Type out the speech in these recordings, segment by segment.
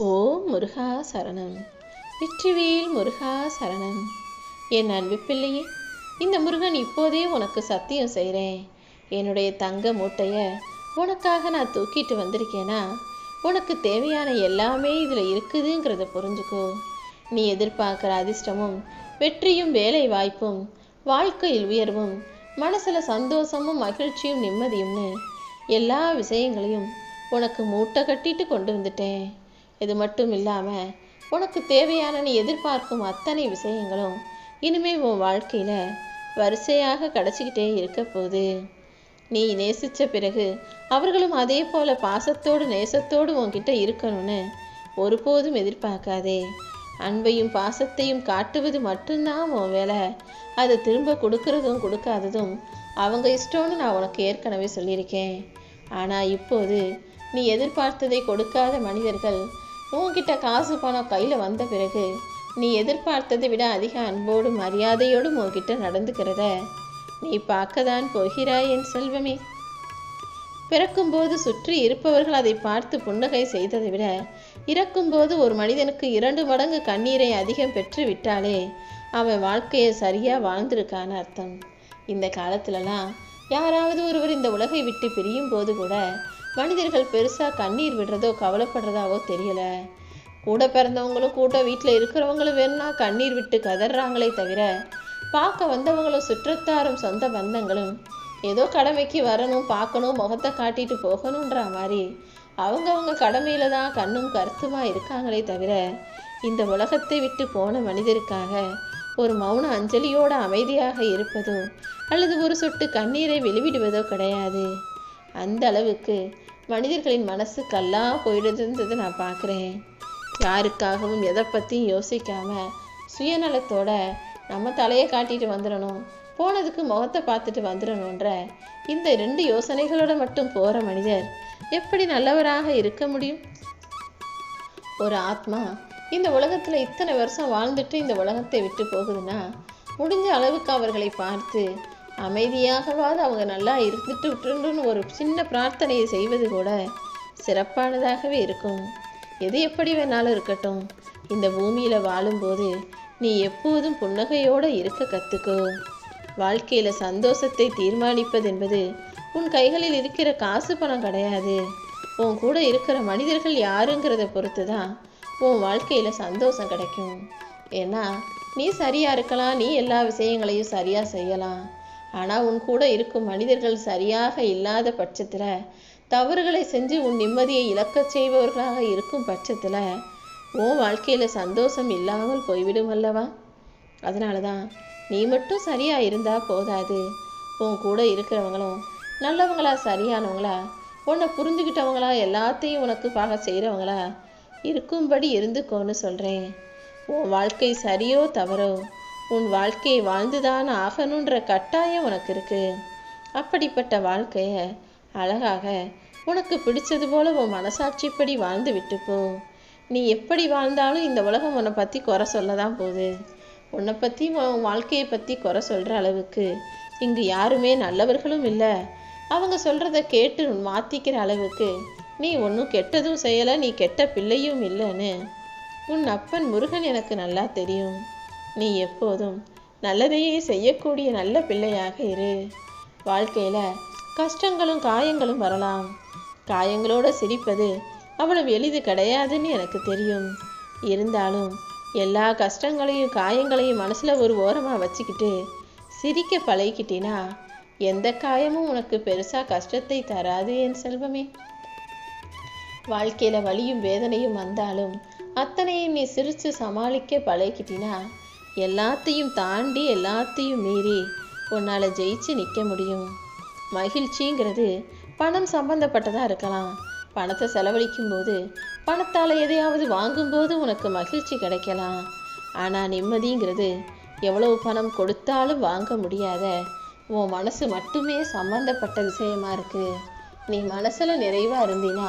ஓ முருகா சரணம். வெற்றிவேல் முருகா சரணம். என் அன்பு பிள்ளையே இந்த முருகன் இப்போதே உனக்கு சத்தியம் செய்கிறேன் என்னுடைய தங்க மூட்டையை உனக்காக நான் தூக்கிட்டு வந்திருக்கேனா? உனக்கு தேவையான எல்லாமே இதில் இருக்குதுங்கிறத புரிஞ்சுக்கோ. நீ எதிர்பார்க்குற அதிர்ஷ்டமும் வெற்றியும் வேலை வாய்ப்பும் வாழ்க்கையில் உயர்வும் மனசில் சந்தோஷமும் மகிழ்ச்சியும் நிம்மதியும்னு எல்லா விஷயங்களையும் உனக்கு மூட்டை கட்டிட்டு கொண்டு வந்துட்டேன். இது மட்டும் இல்லாமல் உனக்கு தேவையான நீ எதிர்பார்க்கும் அத்தனை விஷயங்களும் இனிமே உன் வாழ்க்கையில் வரிசையாக கிடச்சிக்கிட்டே இருக்க போகுது. நீ நேசித்த பிறகு அவர்களும் அதே போல பாசத்தோடு நேசத்தோடு உன்கிட்ட இருக்கணும்னு ஒருபோதும் எதிர்பார்க்காதே. அன்பையும் பாசத்தையும் காட்டுவது மட்டும்தான் உன் வேலை. அதை திரும்ப கொடுக்கறதும் கொடுக்காததும் அவங்க இஷ்டம்னு நான் உனக்கு ஏற்கனவே சொல்லியிருக்கேன். ஆனால் இப்போது நீ எதிர்பார்த்ததை கொடுக்காத மனிதர்கள் உன்கிட்ட காசு பணம் கையில் வந்த பிறகு நீ எதிர்பார்த்ததை விட அதிக அன்போடும் மரியாதையோடும் உன்கிட்ட நடந்துக்கிறத நீ பார்க்கதான் போகிறாய் என் செல்வமே. பிறக்கும்போது சுற்றி இருப்பவர்கள் அதை பார்த்து புன்னகை செய்ததை விட இறக்கும்போது ஒரு மனிதனுக்கு இரண்டு மடங்கு கண்ணீரை அதிகம் பெற்று விட்டாலே அவன் வாழ்க்கையை சரியாக வாழ்ந்திருக்கான்னு அர்த்தம். இந்த காலத்துலலாம் யாராவது ஒருவர் இந்த உலகை விட்டு பிரியும் போது கூட மனிதர்கள் பெருசாக கண்ணீர் விடுறதோ கவலைப்படுறதாவோ தெரியல. கூட பிறந்தவங்களும் கூட வீட்டில் இருக்கிறவங்களும் வேணும்னா கண்ணீர் விட்டு கதறாங்களே தவிர பார்க்க வந்தவங்களும் சுற்றத்தாரும் சொந்த பந்தங்களும் ஏதோ கடமைக்கு வரணும் பார்க்கணும் முகத்தை காட்டிட்டு போகணுன்ற மாதிரி அவங்கவுங்க கடமையில தான் கண்ணும் கருத்துமா இருக்காங்களே தவிர இந்த உலகத்தை விட்டு போன மனிதருக்காக ஒரு மௌன அஞ்சலியோட அமைதியாக இருப்பதோ அல்லது ஒரு சொட்டு கண்ணீரை வெளிவிடுவதோ கிடையாது. அந்த அளவுக்கு மனிதர்களின் மனசு கல்லா போயிடுதுன்றதை நான் பார்க்குறேன். யாருக்காகவும் எதை பற்றியும் யோசிக்காம சுயநலத்தோட நம்ம தலையை காட்டிட்டு வந்துடணும். போனதுக்கு முகத்தை பார்த்துட்டு வந்துடணுன்ற இந்த ரெண்டு யோசனைகளோட மட்டும் போகிற மனிதர் எப்படி நல்லவராக இருக்க முடியும்? ஒரு ஆத்மா இந்த உலகத்தில் இத்தனை வருஷம் வாழ்ந்துட்டு இந்த உலகத்தை விட்டு போகுதுன்னா முடிஞ்ச அளவுக்கு அவர்களை பார்த்து அமைதியாகவாது அவங்க நல்லா இருந்துட்டு விட்டுருன்னு ஒரு சின்ன பிரார்த்தனையை செய்வது கூட சிறப்பானதாகவே இருக்கும். எது எப்படி வேணாலும் இருக்கட்டும். இந்த பூமியில் வாழும்போது நீ எப்போதும் புன்னகையோடு இருக்க கற்றுக்கோ வாழ்க்கையில் சந்தோஷத்தை தீர்மானிப்பது என்பது உன் கைகளில் இருக்கிற காசு பணம் கிடையாது. உன் கூட இருக்கிற மனிதர்கள் யாருங்கிறத பொறுத்து தான் உன் வாழ்க்கையில் சந்தோஷம் கிடைக்கும். ஏன்னா நீ சரியாக இருக்கலாம் நீ எல்லா விஷயங்களையும் சரியாக செய்யலாம். ஆனால் உன் கூட இருக்கும் மனிதர்கள் சரியாக இல்லாத பட்சத்தில் தவறுகளை செஞ்சு உன் நிம்மதியை இழக்கச் செய்பவர்களாக இருக்கும் பட்சத்தில் உன் வாழ்க்கையில் சந்தோஷம் இல்லாமல் போய்விடும் அல்லவா? அதனால தான் நீ மட்டும் சரியாக இருந்தால் போதாது. உன் கூட இருக்கிறவங்களும் நல்லவங்களா சரியானவங்களா உன்னை புரிஞ்சுக்கிட்டவங்களா எல்லாத்தையும் உனக்கு பாக செய்கிறவங்களா இருக்கும்படி இருந்துக்கோன்னு சொல்கிறேன் உன் வாழ்க்கை சரியோ தவறோ உன் வாழ்க்கையை வாழ்ந்துதான் ஆகணுன்ற கட்டாயம் உனக்கு இருக்கு. அப்படிப்பட்ட வாழ்க்கையை அழகாக உனக்கு பிடிச்சது போல உன் மனசாட்சிப்படி வாழ்ந்து விட்டு போ. நீ எப்படி வாழ்ந்தாலும் இந்த உலகம் உன்னை பற்றி குறை சொல்ல தான் போகுது. உன்னை பற்றி உன் வாழ்க்கையை பற்றி குறை சொல்கிற அளவுக்கு இங்கு யாருமே நல்லவர்களும் இல்லை. அவங்க சொல்கிறத கேட்டு மாற்றிக்கிற அளவுக்கு நீ ஒன்றும் கெட்டதும் செய்யலை நீ கெட்ட பிள்ளையும் இல்லைன்னு உன் அப்பன் முருகன் எனக்கு நல்லா தெரியும். நீ எப்போதும் நல்லதையே செய்யக்கூடிய நல்ல பிள்ளையாக இரு. வாழ்க்கையில் கஷ்டங்களும் காயங்களும் வரலாம். காயங்களோட சிரிப்பது அவ்வளவு எளிது கிடையாதுன்னு எனக்கு தெரியும். இருந்தாலும் எல்லா கஷ்டங்களையும் காயங்களையும் மனசில் ஒரு ஓரமாக வச்சுக்கிட்டு சிரிக்க பழகிக்கிட்டினா எந்த காயமும் உனக்கு பெருசாக கஷ்டத்தை தராது என் செல்வமே. வாழ்க்கையில் வலியும் வேதனையும் வந்தாலும் அத்தனையும் நீ சிரித்து சமாளிக்க பழகிக்கிட்டினா எல்லாத்தையும் தாண்டி எல்லாத்தையும் மீறி உன்னால் ஜெயிச்சு நிற்க முடியும். மகிழ்ச்சிங்கிறது பணம் சம்பந்தப்பட்டதாக இருக்கலாம். பணத்தை செலவழிக்கும் போது பணத்தால் எதையாவது வாங்கும்போது உனக்கு மகிழ்ச்சி கிடைக்கலாம். ஆனால் நிம்மதிங்கிறது எவ்வளவு பணம் கொடுத்தாலும் வாங்க முடியாத உன் மனசு மட்டுமே சம்பந்தப்பட்ட விஷயமா இருக்கு. நீ மனசில் நிறைவாக இருந்தினா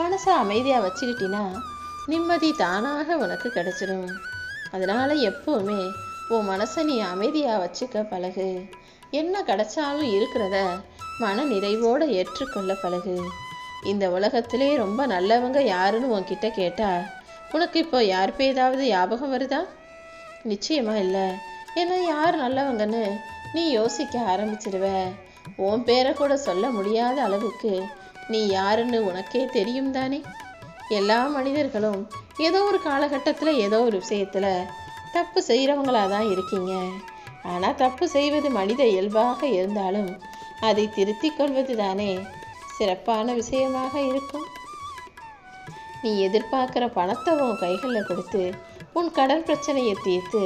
மனசை அமைதியாக வச்சுக்கிட்டினா நிம்மதி தானாக உனக்கு கிடைச்சிடும் அதனால் எப்போவுமே உன் மனசை நீ அமைதியாக வச்சுக்க பழகு. என்ன கிடைச்சாலும் இருக்கிறத மன நிறைவோடு ஏற்றுக்கொள்ள பழகு. இந்த உலகத்திலே ரொம்ப நல்லவங்க யாருன்னு உன்கிட்ட கேட்டா உனக்கு இப்போ யார் பேதாவது ஞாபகம் வருதா? நிச்சயமா இல்லை. ஏன்னா யார் நல்லவங்கன்னு நீ யோசிக்க ஆரம்பிச்சிடுவ உன் பேரை கூட சொல்ல முடியாத அளவுக்கு நீ யாருன்னு உனக்கே தெரியும் தானே? எல்லா மனிதர்களும் ஏதோ ஒரு காலகட்டத்தில் ஏதோ ஒரு விஷயத்தில் தப்பு செய்கிறவங்களா தான் இருக்கீங்க. ஆனால் தப்பு செய்வது மனித இயல்பாக இருந்தாலும் அதை திருத்தி கொள்வது தானே சிறப்பான விஷயமாக இருக்கும். நீ எதிர்பார்க்குற பணத்தை உன் கைகளில் கொடுத்து உன் கடன் பிரச்சனையை தீர்த்து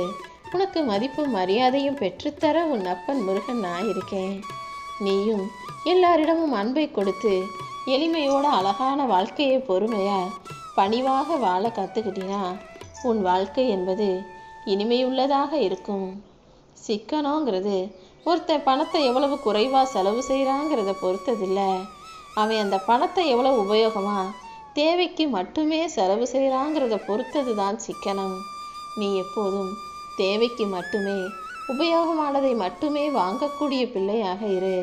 உனக்கு மதிப்பும் மரியாதையும் பெற்றுத்தர உன் அப்பன் முருகன் நான் இருக்கேன். நீயும் எல்லாரிடமும் அன்பை கொடுத்து எளிமையோட அழகான வாழ்க்கையை பொறுமையாக பணிவாக வாழ கற்றுக்கிட்டினா உன் வாழ்க்கை என்பது இனிமையுள்ளதாக இருக்கும். சிக்கனங்கிறது ஒருத்தன் பணத்தை எவ்வளவு குறைவாக செலவு செய்கிறாங்கிறத பொறுத்ததில்லை. அவன் அந்த பணத்தை எவ்வளோ உபயோகமா தேவைக்கு மட்டுமே செலவு செய்கிறாங்கிறத பொறுத்தது தான் சிக்கனம். நீ எப்போதும் தேவைக்கு மட்டுமே உபயோகமானதை மட்டுமே வாங்கக்கூடிய பிள்ளையாக இரு.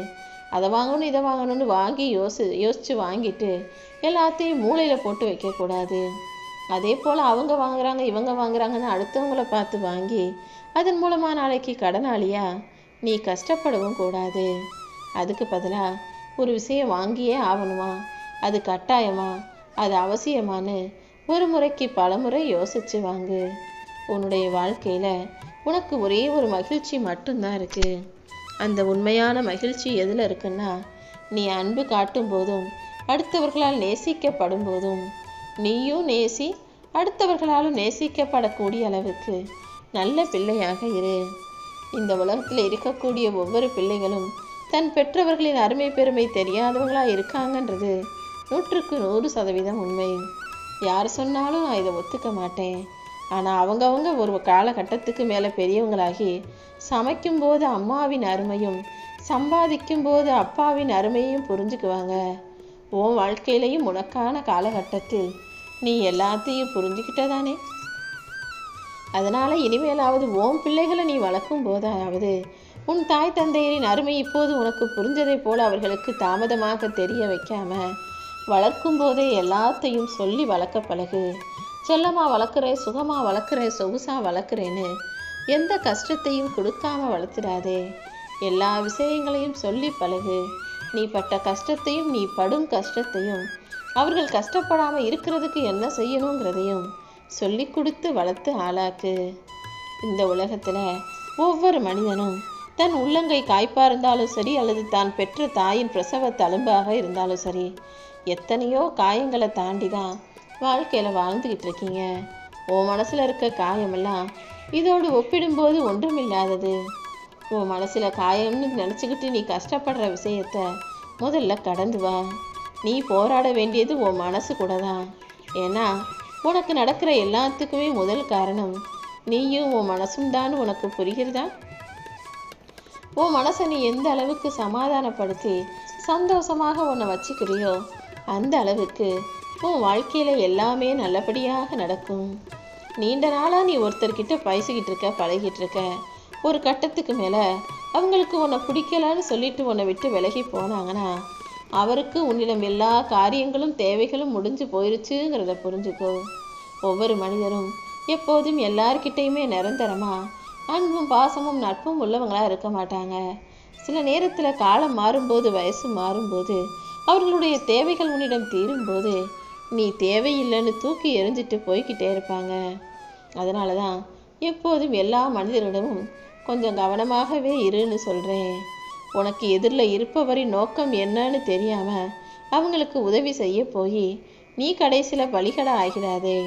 அதை வாங்கணும் இதை வாங்கணும்னு வாங்கி யோசி யோசித்து வாங்கிட்டு எல்லாத்தையும் மூளையில் போட்டு வைக்கக்கூடாது அதே போல் அவங்க வாங்குறாங்க இவங்க வாங்குறாங்கன்னு அடுத்தவங்கள பார்த்து வாங்கி அதன் மூலமாக நாளைக்கு கடனாளியா நீ கஷ்டப்படவும் கூடாது. அதுக்கு பதிலாக ஒரு விஷயம் வாங்கியே ஆகணுமா? அது கட்டாயமா? அது அவசியமான்னு ஒரு முறைக்கு பல முறை யோசித்து வாங்கு. உன்னுடைய வாழ்க்கையில் உனக்கு ஒரே ஒரு மகிழ்ச்சி மட்டும்தான் இருக்குது அந்த உண்மையான மகிழ்ச்சி எதில் இருக்குன்னா நீ அன்பு காட்டும் போதும் அடுத்தவர்களால் நேசிக்கப்படும் போதும் நீயும் நேசி அடுத்தவர்களாலும் நேசிக்கப்படக்கூடிய அளவுக்கு நல்ல பிள்ளையாக இரு. இந்த உலகத்தில் இருக்கக்கூடிய ஒவ்வொரு பிள்ளைகளும் தன் பெற்றவர்களின் அருமை பெருமை தெரியாதவங்களாக இருக்காங்கன்றது நூற்றுக்கு நூறு சதவீதம் உண்மை. யார் சொன்னாலும் நான் இதை ஒத்துக்க மாட்டேன். ஆனால் அவங்கவங்க ஒரு காலகட்டத்துக்கு மேலே பெரியவங்களாகி சமைக்கும்போது அம்மாவின் அருமையும் சம்பாதிக்கும் போது அப்பாவின் அருமையும் புரிஞ்சுக்குவாங்க. உன் வாழ்க்கையிலையும் உனக்கான காலகட்டத்தில் நீ எல்லாத்தையும் புரிஞ்சுக்கிட்டதானே? அதனால் இனிமேலாவது உன் பிள்ளைகளை நீ வளர்க்கும் போதாவது உன் தாய் தந்தையரின் அருமை இப்போது உனக்கு புரிஞ்சதைப் போல அவர்களுக்கு தாமதமாக தெரிய வைக்காம வளர்க்கும் போதே எல்லாத்தையும் சொல்லி வளர்க்க பழகு. செல்லமாக வளர்க்குறேன் சுகமாக வளர்க்குறேன் சொகுசாக வளர்க்குறேன்னு எந்த கஷ்டத்தையும் கொடுக்காம வளர்த்துடாதே. எல்லா விஷயங்களையும் சொல்லி பழகு. நீ பட்ட கஷ்டத்தையும் நீ படும் கஷ்டத்தையும் அவர்கள் கஷ்டப்படாமல் இருக்கிறதுக்கு என்ன செய்யணுங்கிறதையும் சொல்லி கொடுத்து வளர்த்து ஆளாக்கு. இந்த உலகத்தில் ஒவ்வொரு மனிதனும் தன் உள்ளங்கை காய்ப்பாக இருந்தாலும் சரி அல்லது தான் பெற்ற தாயின் பிரசவ தழும்பாக இருந்தாலும் சரி எத்தனையோ காயங்களை தாண்டி தான் வாழ்க்கையில் வாழ்ந்துக்கிட்டு இருக்கீங்க. உன் மனசில் இருக்க காயமெல்லாம் இதோடு ஒப்பிடும்போது ஒன்றும் இல்லாதது உன் மனசில் காயம்னு நினச்சிக்கிட்டு நீ கஷ்டப்படுற விஷயத்த முதல்ல கடந்து வா. நீ போராட வேண்டியது உன் மனசு கூட தான் ஏன்னா உனக்கு நடக்கிற எல்லாத்துக்குமே முதல் காரணம் நீயும் உன் மனசும் தான் உனக்கு புரிகிறதா? உன் மனசை நீ எந்த அளவுக்கு சமாதானப்படுத்தி சந்தோஷமாக உன்னை வச்சுக்கிறியோ அந்த அளவுக்கு உன் வாழ்க்கையில் எல்லாமே நல்லபடியாக நடக்கும். நீண்ட நாளாக நீ ஒருத்தர்கிட்ட பேசிக்கிட்டு இருக்க பழகிட்டு இருக்க. ஒரு கட்டத்துக்கு மேலே அவங்களுக்கு உன்னை பிடிக்கலான்னு சொல்லிட்டு உன்னை விட்டு விலகி போனாங்கன்னா அவருக்கு உன்னிடம் எல்லா காரியங்களும் தேவைகளும் முடிஞ்சு போயிருச்சுங்கிறத புரிஞ்சுக்கோ. ஒவ்வொரு மனிதரும் எப்போதும் எல்லார்கிட்டையுமே நிரந்தரமா அன்பும் பாசமும் நட்பும் உள்ளவங்களா இருக்க மாட்டாங்க. சில நேரத்தில் காலம் மாறும்போது வயசு மாறும்போது அவர்களுடைய தேவைகள் உன்னிடம் தீரும்போது நீ தேவையில்லைன்னு தூக்கி எறிஞ்சிட்டு போய்க்கிட்டே இருப்பாங்க. அதனால தான் எப்போதும் எல்லா மனிதர்களிடமும் கொஞ்சம் கவனமாகவே இருன்னு சொல்கிறேன் உனக்கு எதிரில் இருப்பவரின் நோக்கம் என்னன்னு தெரியாமல் அவங்களுக்கு உதவி செய்ய போய் நீ கடைசியில் பலிகடை ஆகிடாதே.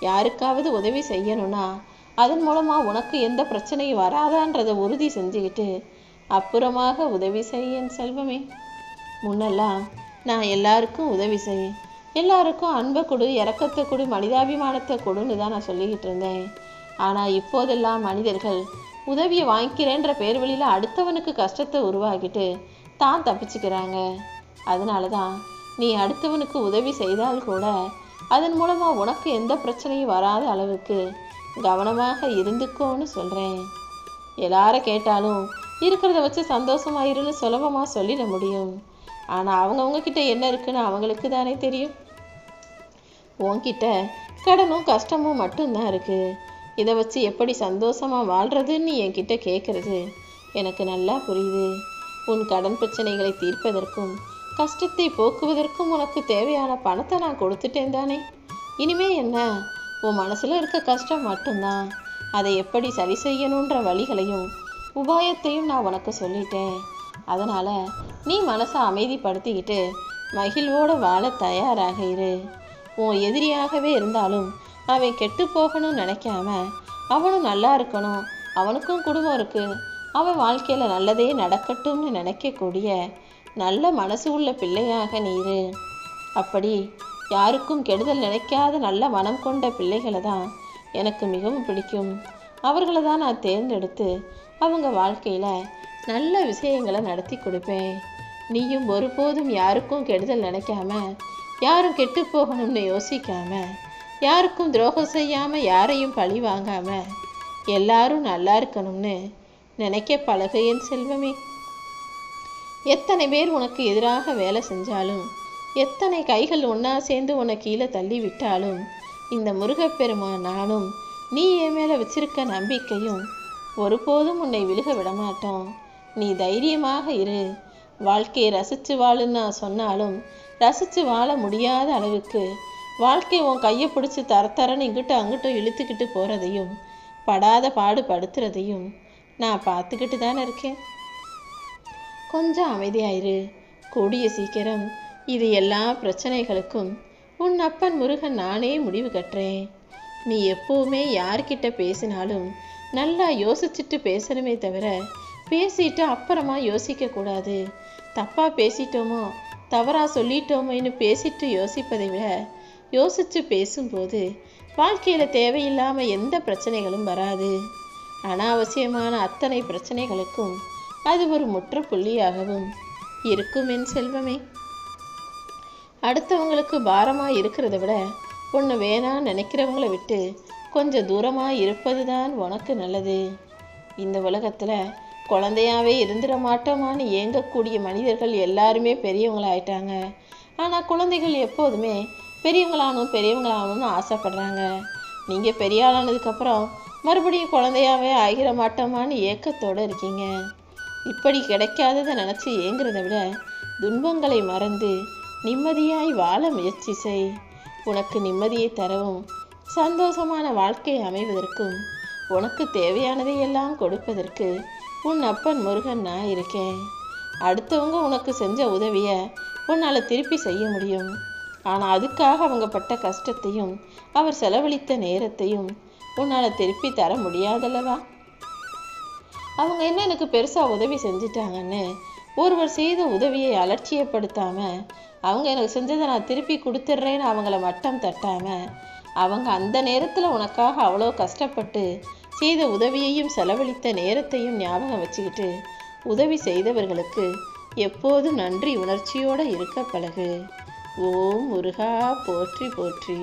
யாருக்காவது உதவி செய்யணும்னா அதன் மூலமாக உனக்கு எந்த பிரச்சனையும் வராதான்றதை உறுதி செஞ்சுக்கிட்டு அப்புறமாக உதவி செய்யன் செல்வமே. முன்னெல்லாம் நான் எல்லாருக்கும் உதவி செய்யேன் எல்லாருக்கும் அன்பை கொடு இறக்கத்தை கொடு மனிதாபிமானத்தை கொடுன்னு தான் நான் சொல்லிக்கிட்டு இருந்தேன். ஆனால் இப்போதெல்லாம் மனிதர்கள் உதவியை வாங்கிக்கிறேன்ற பேர் வழியில் அடுத்தவனுக்கு கஷ்டத்தை உருவாக்கிட்டு தான் தப்பிச்சுக்கிறாங்க. அதனால தான் நீ அடுத்தவனுக்கு உதவி செய்தால் கூட அதன் மூலமாக உனக்கு எந்த பிரச்சனையும் வராத அளவுக்கு கவனமாக இருந்துக்கோன்னு சொல்கிறேன் எல்லார கேட்டாலும் இருக்கிறத வச்சு சந்தோஷமாயிருன்னு சுலபமாக சொல்லிட முடியும். ஆனால் அவங்கவுங்க கிட்ட என்ன இருக்குன்னு அவங்களுக்கு தானே தெரியும். உன்கிட்ட கடனும் கஷ்டமும் மட்டும்தான் இருக்கு. இதை வச்சு எப்படி சந்தோஷமாக வாழ்கிறதுன்னு என்கிட்ட கேட்குறது எனக்கு நல்லா புரியுது. உன் கடன் பிரச்சனைகளை தீர்ப்பதற்கும் கஷ்டத்தை போக்குவதற்கும் உனக்கு தேவையான பணத்தை நான் கொடுத்துட்டேன் தானே. இனிமே என்ன? உன் மனசில் இருக்க கஷ்டம் மட்டும்தான். அதை எப்படி சரி செய்யணுன்ற வழிகளையும் உபாயத்தையும் நான் உனக்கு சொல்லிட்டேன். அதனால் நீ மனசை அமைதிப்படுத்திக்கிட்டு மகிழ்வோடு வாழ தயாராக இரு. உன் எதிரியாகவே இருந்தாலும் அவன் கெட்டு போகணும்னு நினைக்காம அவனும் நல்லா இருக்கணும் அவனுக்கும் குடும்பம் இருக்கு. அவன் வாழ்க்கையில் நல்லதே நடக்கட்டும்னு நினைக்கக்கூடிய நல்ல மனசு உள்ள பிள்ளையாக நீ இரு. அப்படி யாருக்கும் கெடுதல் நினைக்காத நல்ல மனம் கொண்ட பிள்ளைகளை தான் எனக்கு மிகவும் பிடிக்கும். அவர்களை தான் நான் தேர்ந்தெடுத்து அவங்க வாழ்க்கையில் நல்ல விஷயங்களை நடத்தி கொடுப்பேன். நீயும் ஒருபோதும் யாருக்கும் கெடுதல் நினைக்காம யாரும் கெட்டு போகணும்னு யோசிக்காம யாருக்கும் துரோகம் செய்யாம யாரையும் பழி வாங்காம எல்லாரும் நல்லா இருக்கணும்னு நினைக்க பழகு என் செல்வமே. எத்தனை பேர் உனக்கு எதிராக வேலை செஞ்சாலும் எத்தனை கைகள் ஒன்றா சேர்ந்து உன்னை கீழே தள்ளி விட்டாலும் இந்த முருகப்பெருமான் நானும் நீ என் மேலே வச்சிருக்க நம்பிக்கையும் ஒருபோதும் உன்னை விழுக விடமாட்டோம். நீ தைரியமாக இரு வாழ்க்கையை ரசித்து வாழுன்னு நான் சொன்னாலும் ரசித்து வாழ முடியாத அளவுக்கு வாழ்க்கை உன் கையை பிடிச்சி தர தரன்னு இங்கிட்டும் அங்கிட்டும் இழுத்துக்கிட்டு போகிறதையும் படாத பாடு படுத்துறதையும் நான் பார்த்துக்கிட்டு தானே இருக்கேன். கொஞ்சம் அமைதியாயிரு. கூடிய சீக்கிரம் இது எல்லா பிரச்சனைகளுக்கும் உன் அப்பன் முருகன் நானே முடிவு கட்டுறேன் நீ எப்போவுமே யார்கிட்ட பேசினாலும் நல்லா யோசிச்சுட்டு பேசணுமே தவிர பேசிட்டு அப்புறமா யோசிக்கக்கூடாது தப்பாக பேசிட்டோமோ தவறாக சொல்லிட்டோமோன்னு பேசிட்டு யோசிப்பதை விட யோசித்து பேசும்போது வாழ்க்கையில் தேவையில்லாமல் எந்த பிரச்சனைகளும் வராது. அனாவசியமான அத்தனை பிரச்சனைகளுக்கும் அது ஒரு முற்றுப்புள்ளியாகவும் இருக்கும் என் செல்வமே. அடுத்தவங்களுக்கு பாரமாக இருக்கிறத விட ஒன்று வேணாம் நினைக்கிறவங்கள விட்டு கொஞ்சம் தூரமாக இருப்பது தான் உனக்கு நல்லது. இந்த உலகத்தில் குழந்தையாவே இருந்துட மாட்டோமான்னு ஏங்கக்கூடிய மனிதர்கள் எல்லாருமே பெரியவங்களாயிட்டாங்க. ஆனால் குழந்தைகள் எப்போதுமே பெரியவங்களாகணும் பெரியவங்களாகணும்னு ஆசைப்படுறாங்க. நீங்கள் பெரிய மறுபடியும் குழந்தையாவே ஆகிட மாட்டோமான்னு ஏக்கத்தோட இருக்கீங்க. இப்படி கிடைக்காததை நினச்சி ஏங்குறதை விட துன்பங்களை மறந்து நிம்மதியாய் வாழ முயற்சி செய். உனக்கு நிம்மதியை தரவும் சந்தோஷமான வாழ்க்கை அமைவதற்கும் உனக்கு தேவையானதை எல்லாம் கொடுப்பதற்கு உன் அப்பன் முருகன் நான் இருக்கேன். அடுத்தவங்க உனக்கு செஞ்ச உதவியை உன்னால திருப்பி செய்ய முடியும். ஆனா அதுக்காக அவங்க பட்ட கஷ்டத்தையும் அவர் செலவழித்த நேரத்தையும் உன்னால திருப்பி தர முடியாதல்லவா? அவங்க என்ன எனக்கு பெருசா உதவி செஞ்சிட்டாங்கன்னு ஒருவர் செய்த உதவியை அலட்சியப்படுத்தாம அவங்க எனக்கு செஞ்சதை நான் திருப்பி கொடுத்துட்றேன்னு அவங்கள மட்டம் தட்டாம அவங்க அந்த நேரத்துல உனக்காக அவ்வளோ கஷ்டப்பட்டு செய்த உதவியையும் செலவழித்த நேரத்தையும் ஞாபகம் வச்சுக்கிட்டு உதவி செய்தவர்களுக்கு எப்போதும் நன்றி உணர்ச்சியோடு இருக்க பழகு. ஓம் முருகா போற்றி போற்றி.